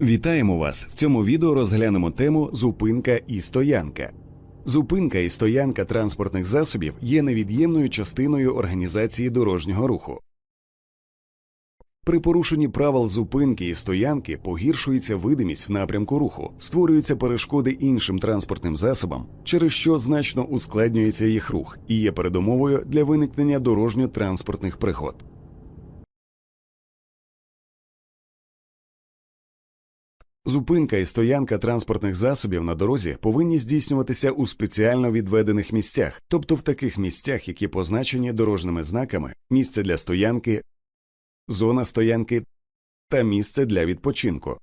Вітаємо вас! В цьому відео розглянемо тему зупинка і стоянка. Зупинка і стоянка транспортних засобів є невід'ємною частиною організації дорожнього руху. При порушенні правил зупинки і стоянки погіршується видимість в напрямку руху, створюються перешкоди іншим транспортним засобам, через що значно ускладнюється їх рух і є передумовою для виникнення дорожньо-транспортних пригод. Зупинка і стоянка транспортних засобів на дорозі повинні здійснюватися у спеціально відведених місцях, тобто в таких місцях, які позначені дорожніми знаками, місце для стоянки, зона стоянки та місце для відпочинку.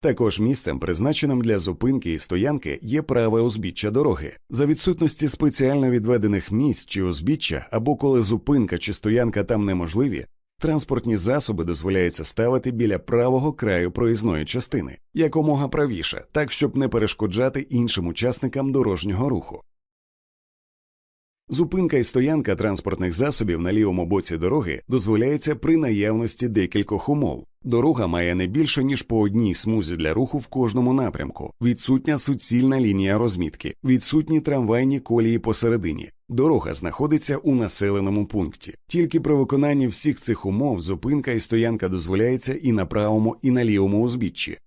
Також місцем, призначеним для зупинки і стоянки, є праве узбіччя дороги. За відсутності спеціально відведених місць чи узбіччя, або коли зупинка чи стоянка там неможливі, Транспортні засоби дозволяється ставити біля правого краю проїзної частини якомога правіше, так щоб не перешкоджати іншим учасникам дорожнього руху. Зупинка і стоянка транспортних засобів на лівому боці дороги дозволяється при наявності декількох умов. Дорога має не більше ніж по одній смузі для руху в кожному напрямку, відсутня суцільна лінія розмітки, відсутні трамвайні колії посередині. Дорога знаходиться у населеному пункті. Тільки при виконанні всіх цих умов зупинка і стоянка дозволяється і на правому, і на лівому узбіччі.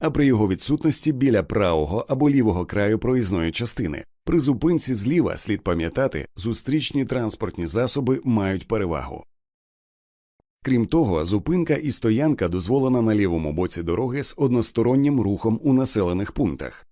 А при його відсутності біля правого або лівого краю проїзної частини. При зупинці зліва слід пам'ятати, зустрічні транспортні засоби мають перевагу. Крім того, зупинка і стоянка дозволена на лівому боці дороги з одностороннім рухом у населених пунктах.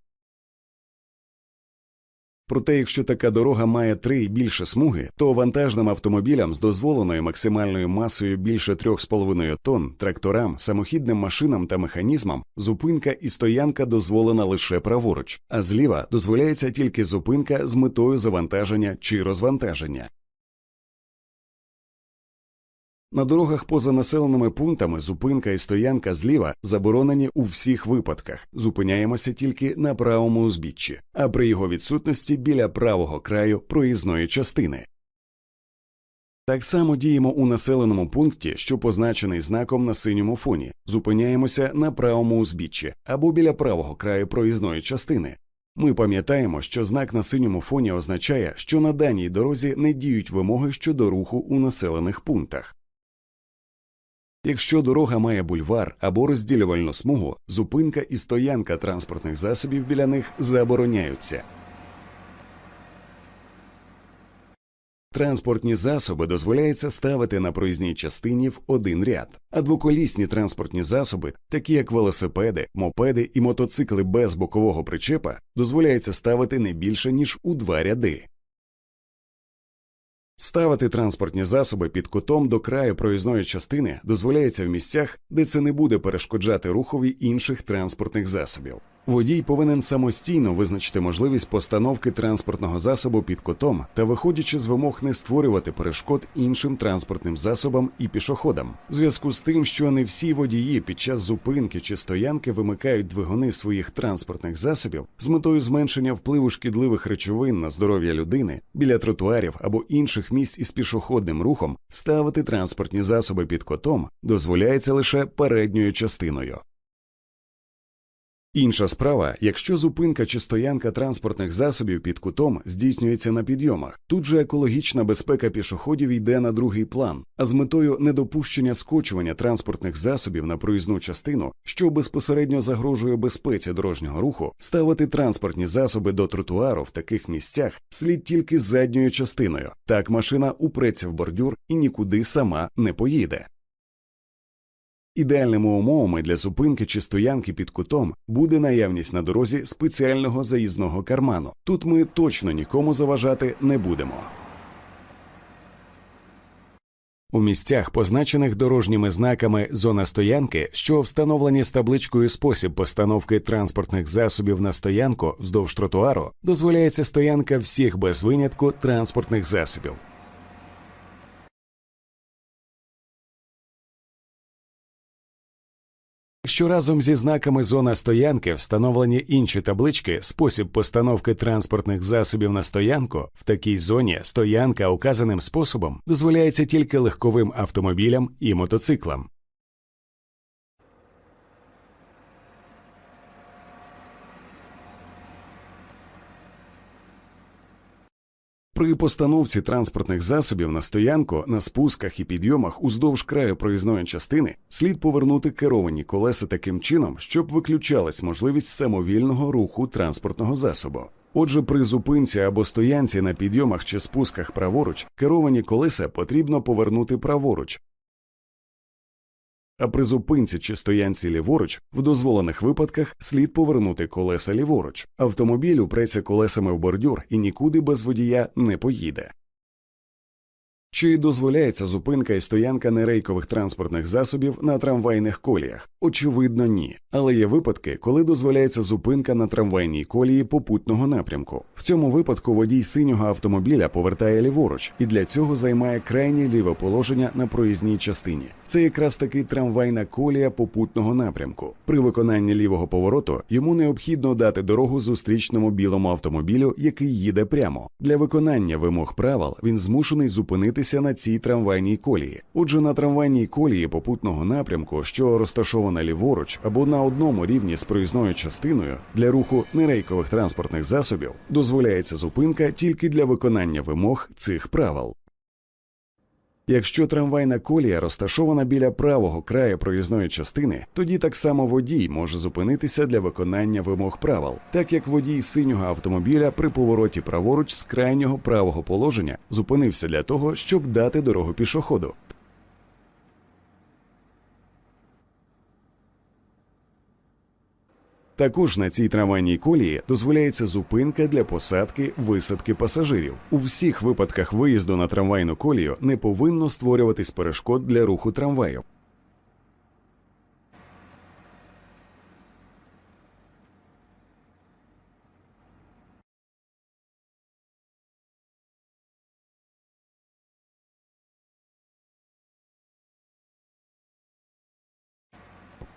Проте, якщо така дорога має три і більше смуги, то вантажним автомобілям з дозволеною максимальною масою більше 3,5 тонн, тракторам, самохідним машинам та механізмам зупинка і стоянка дозволена лише праворуч, а зліва дозволяється тільки зупинка з метою завантаження чи розвантаження. На дорогах поза населеними пунктами зупинка і стоянка зліва заборонені у всіх випадках. Зупиняємося тільки на правому узбіччі, а при його відсутності біля правого краю проїзної частини. Так само діємо у населеному пункті, що позначений знаком на синьому фоні. Зупиняємося на правому узбіччі або біля правого краю проїзної частини. Ми пам'ятаємо, що знак на синьому фоні означає, що на даній дорозі не діють вимоги щодо руху у населених пунктах. Якщо дорога має бульвар або розділювальну смугу, зупинка і стоянка транспортних засобів біля них забороняються. Транспортні засоби дозволяється ставити на проїзній частині в один ряд, а двоколісні транспортні засоби, такі як велосипеди, мопеди і мотоцикли без бокового причепа, дозволяється ставити не більше ніж у два ряди. Ставити транспортні засоби під кутом до краю проїзної частини дозволяється в місцях, де це не буде перешкоджати рухові інших транспортних засобів. Водій повинен самостійно визначити можливість постановки транспортного засобу під кутом та, виходячи з вимог, не створювати перешкод іншим транспортним засобам і пішоходам. В Зв'язку з тим, що не всі водії під час зупинки чи стоянки вимикають двигуни своїх транспортних засобів з метою зменшення впливу шкідливих речовин на здоров'я людини біля тротуарів або інших місць із пішохідним рухом, ставити транспортні засоби під котом дозволяється лише передньою частиною. Інша справа, якщо зупинка чи стоянка транспортних засобів під кутом здійснюється на підйомах, тут же екологічна безпека пішоходів йде на другий план, а з метою недопущення скочування транспортних засобів на проїзну частину, що безпосередньо загрожує безпеці дорожнього руху, ставити транспортні засоби до тротуару в таких місцях слід тільки задньою частиною. Так машина упреться в бордюр і нікуди сама не поїде. Ідеальними умовами для зупинки чи стоянки під кутом буде наявність на дорозі спеціального заїзного карману. Тут ми точно нікому заважати не будемо. У місцях, позначених дорожніми знаками зона стоянки, що встановлені з табличкою спосіб постановки транспортних засобів на стоянку вздовж тротуару, дозволяється стоянка всіх без винятку транспортних засобів. Якщо разом зі знаками зона стоянки встановлені інші таблички, спосіб постановки транспортних засобів на стоянку, в такій зоні стоянка указаним способом дозволяється тільки легковим автомобілям і мотоциклам. При постановці транспортних засобів на стоянку на спусках і підйомах уздовж краю проїзної частини слід повернути керовані колеса таким чином, щоб виключалась можливість самовільного руху транспортного засобу. Отже, при зупинці або стоянці на підйомах чи спусках праворуч керовані колеса потрібно повернути праворуч, а при зупинці чи стоянці ліворуч в дозволених випадках слід повернути колеса ліворуч. Автомобіль упреться колесами в бордюр і нікуди без водія не поїде. Чи дозволяється зупинка і стоянка нерейкових транспортних засобів на трамвайних коліях? Очевидно, ні. Але є випадки, коли дозволяється зупинка на трамвайній колії попутного напрямку. В цьому випадку водій синього автомобіля повертає ліворуч і для цього займає крайнє ліве положення на проїзній частині. Це якраз таки трамвайна колія попутного напрямку. При виконанні лівого повороту йому необхідно дати дорогу зустрічному білому автомобілю, який їде прямо. Для виконання вимог правил він змушений зупинитися на цій трамвайній колії. Отже, на трамвайній колії попутного напрямку, що розташована ліворуч або на одному рівні з проїзною частиною для руху нерейкових транспортних засобів, дозволяється зупинка тільки для виконання вимог цих правил. Якщо трамвайна колія розташована біля правого краю проїзної частини, тоді так само водій може зупинитися для виконання вимог правил, так як водій синього автомобіля при повороті праворуч з крайнього правого положення зупинився для того, щоб дати дорогу пішоходу. Також на цій трамвайній колії дозволяється зупинка для посадки висадки пасажирів. У всіх випадках виїзду на трамвайну колію не повинно створюватись перешкод для руху трамваю.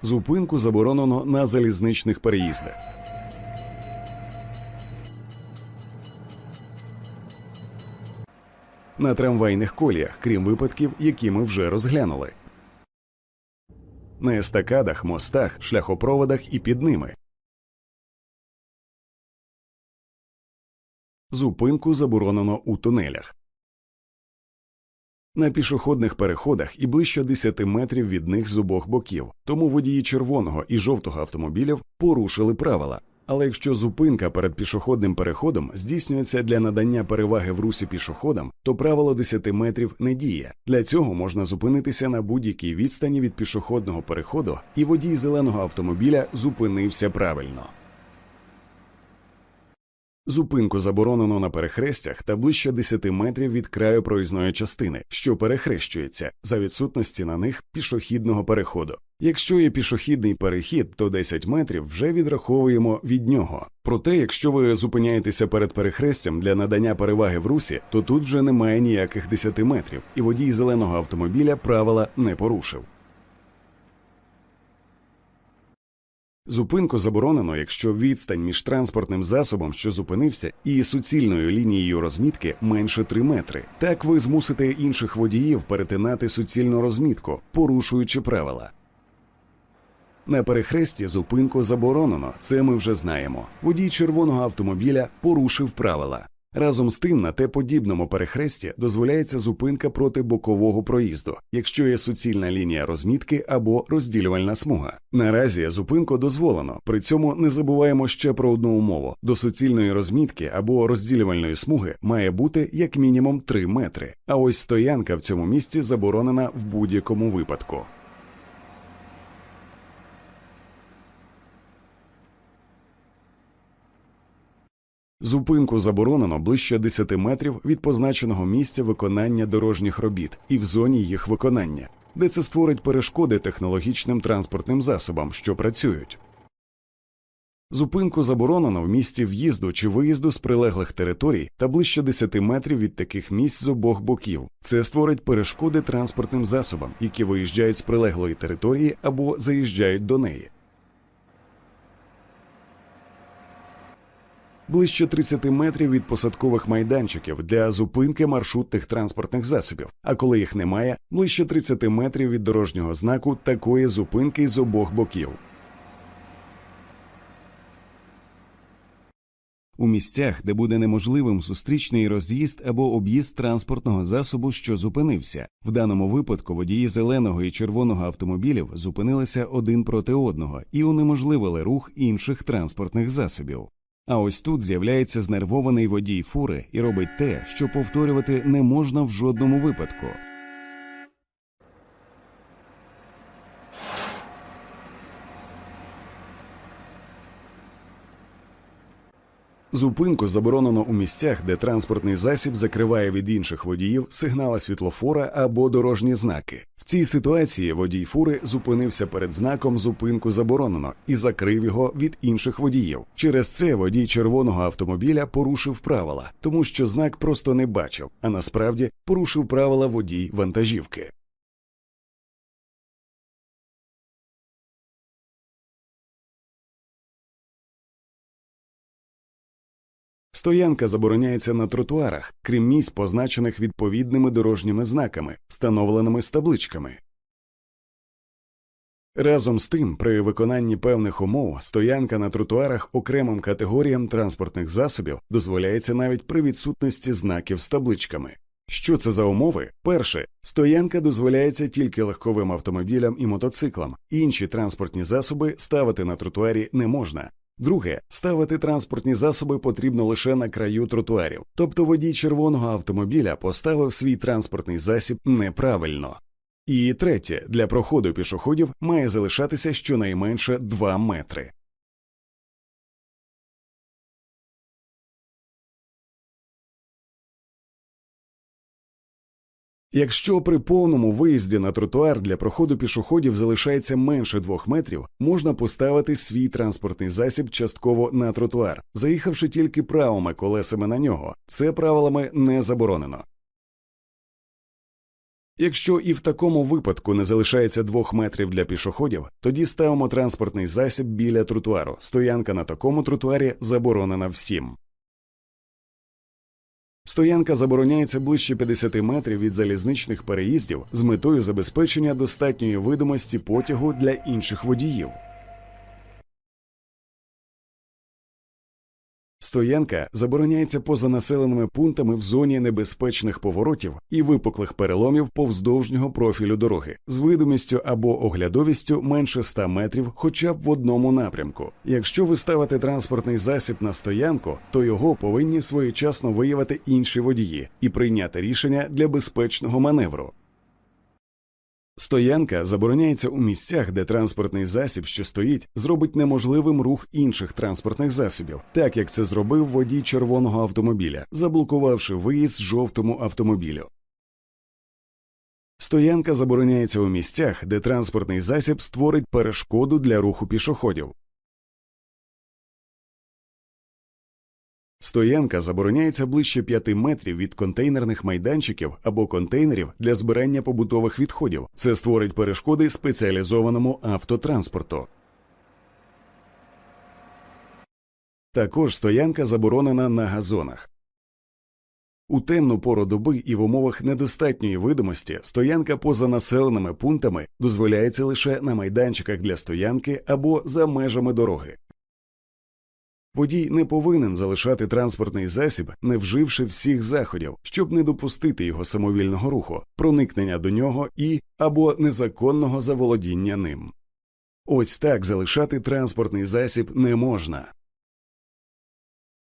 Зупинку заборонено на залізничних переїздах. На трамвайних коліях, крім випадків, які ми вже розглянули. На естакадах, мостах, шляхопроводах і під ними. Зупинку заборонено у тунелях. На пішохідних переходах і ближче 10 метрів від них з обох боків, тому водії червоного і жовтого автомобілів порушили правила. Але якщо зупинка перед пішохідним переходом здійснюється для надання переваги в русі пішоходам, то правило 10 метрів не діє. Для цього можна зупинитися на будь-якій відстані від пішохідного переходу, і водій зеленого автомобіля зупинився правильно. Зупинку заборонено на перехрестях та ближче 10 метрів від краю проїзної частини, що перехрещується за відсутності на них пішохідного переходу. Якщо є пішохідний перехід, то 10 метрів вже відраховуємо від нього. Проте, якщо ви зупиняєтеся перед перехрестям для надання переваги в русі, то тут вже немає ніяких 10 метрів, і водій зеленого автомобіля правила не порушив. Зупинку заборонено, якщо відстань між транспортним засобом, що зупинився, і суцільною лінією розмітки менше 3 метри. Так ви змусите інших водіїв перетинати суцільну розмітку, порушуючи правила. На перехресті зупинку заборонено, це ми вже знаємо. Водій червоного автомобіля порушив правила. Разом з тим, на те подібному перехресті дозволяється зупинка проти бокового проїзду, якщо є суцільна лінія розмітки або розділювальна смуга. Наразі зупинку дозволено. При цьому не забуваємо ще про одну умову: до суцільної розмітки або розділювальної смуги має бути як мінімум 3 метри. А ось стоянка в цьому місці заборонена в будь-якому випадку. Зупинку заборонено ближче 10 метрів від позначеного місця виконання дорожніх робіт і в зоні їх виконання, де це створить перешкоди технологічним транспортним засобам, що працюють. Зупинку заборонено в місці в'їзду чи виїзду з прилеглих територій та ближче 10 метрів від таких місць з обох боків. Це створить перешкоди транспортним засобам, які виїжджають з прилеглої території або заїжджають до неї. Ближче 30 метрів від посадкових майданчиків для зупинки маршрутних транспортних засобів. А коли їх немає, ближче 30 метрів від дорожнього знаку такої зупинки з обох боків. у місцях, де буде неможливим зустрічний роз'їзд або об'їзд транспортного засобу, що зупинився. В даному випадку водії зеленого і червоного автомобілів зупинилися один проти одного і унеможливили рух інших транспортних засобів. А ось тут з'являється знервований водій фури і робить те, що повторювати не можна в жодному випадку. Зупинку заборонено у місцях, де транспортний засіб закриває від інших водіїв сигнали світлофора або дорожні знаки. В цій ситуації водій фури зупинився перед знаком зупинку заборонено і закрив його від інших водіїв. Через це водій червоного автомобіля порушив правила, тому що знак просто не бачив, а насправді порушив правила водій вантажівки. Стоянка забороняється на тротуарах, крім місць, позначених відповідними дорожніми знаками, встановленими з табличками. Разом з тим, при виконанні певних умов стоянка на тротуарах окремим категоріям транспортних засобів дозволяється навіть при відсутності знаків з табличками. Що це за умови? Перше, стоянка дозволяється тільки легковим автомобілям і мотоциклам, інші транспортні засоби ставити на тротуарі не можна. Друге, ставити транспортні засоби потрібно лише на краю тротуарів, тобто водій червоного автомобіля поставив свій транспортний засіб неправильно. І третє, для проходу пішоходів має залишатися щонайменше 2 метри. Якщо при повному виїзді на тротуар для проходу пішоходів залишається менше двох метрів, можна поставити свій транспортний засіб частково на тротуар, заїхавши тільки правими колесами на нього. Це правилами не заборонено. Якщо і в такому випадку не залишається двох метрів для пішоходів, тоді ставимо транспортний засіб біля тротуару. Стоянка на такому тротуарі заборонена всім. Стоянка забороняється ближче 50 метрів від залізничних переїздів з метою забезпечення достатньої видимості потягу для інших водіїв. Стоянка забороняється поза населеними пунктами в зоні небезпечних поворотів і випуклих переломів повздовжнього профілю дороги з видимістю або оглядовістю менше 100 метрів, хоча б в одному напрямку. Якщо ви ставите транспортний засіб на стоянку, то його повинні своєчасно виявити інші водії і прийняти рішення для безпечного маневру. Стоянка забороняється у місцях, де транспортний засіб, що стоїть, зробить неможливим рух інших транспортних засобів, так як це зробив водій червоного автомобіля, заблокувавши виїзд жовтому автомобілю. Стоянка забороняється у місцях, де транспортний засіб створить перешкоду для руху пішоходів. Стоянка забороняється ближче 5 метрів від контейнерних майданчиків або контейнерів для збирання побутових відходів. Це створить перешкоди спеціалізованому автотранспорту. Також стоянка заборонена на газонах. У темну пору доби і в умовах недостатньої видимості стоянка поза населеними пунктами дозволяється лише на майданчиках для стоянки або за межами дороги. Водій не повинен залишати транспортний засіб, не вживши всіх заходів, щоб не допустити його самовільного руху, проникнення до нього і або незаконного заволодіння ним. Ось так залишати транспортний засіб не можна.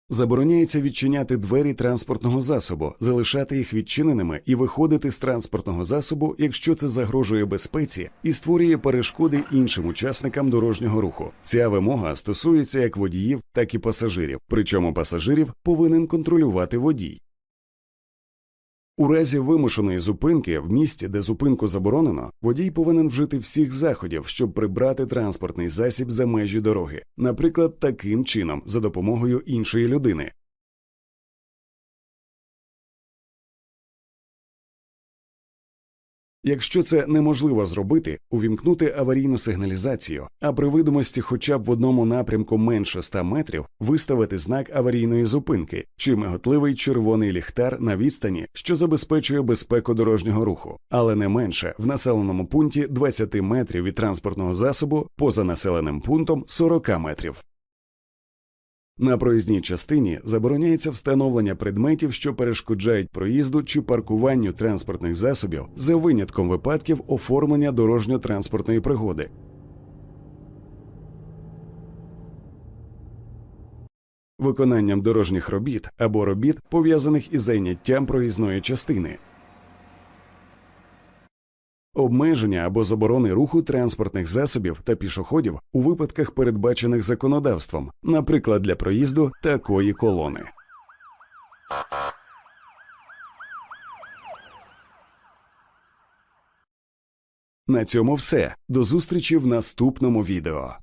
Забороняється відчиняти двері транспортного засобу, залишати їх відчиненими і виходити з транспортного засобу, якщо це загрожує безпеці і створює перешкоди іншим учасникам дорожнього руху. Ця вимога стосується як водіїв, так і пасажирів. Причому пасажирів повинен контролювати водій. У разі вимушеної зупинки в місті, де зупинку заборонено, водій повинен вжити всіх заходів, щоб прибрати транспортний засіб за межі дороги, наприклад, таким чином за допомогою іншої людини. Якщо це неможливо зробити, увімкнути аварійну сигналізацію, а при видимості хоча б в одному напрямку менше 100 метрів виставити знак аварійної зупинки чи миготливий червоний ліхтар на відстані, що забезпечує безпеку дорожнього руху, але не менше в населеному пункті 20 метрів від транспортного засобу, поза населеним пунктом 40 метрів. На проїзній частині забороняється встановлення предметів, що перешкоджають проїзду чи паркуванню транспортних засобів за винятком випадків оформлення дорожньо-транспортної пригоди. Виконанням дорожніх робіт або робіт, пов'язаних із зайняттям проїзної частини, обмеження або заборони руху транспортних засобів та пішоходів у випадках, передбачених законодавством, наприклад, для проїзду такої колони. На цьому все. До зустрічі в наступному відео.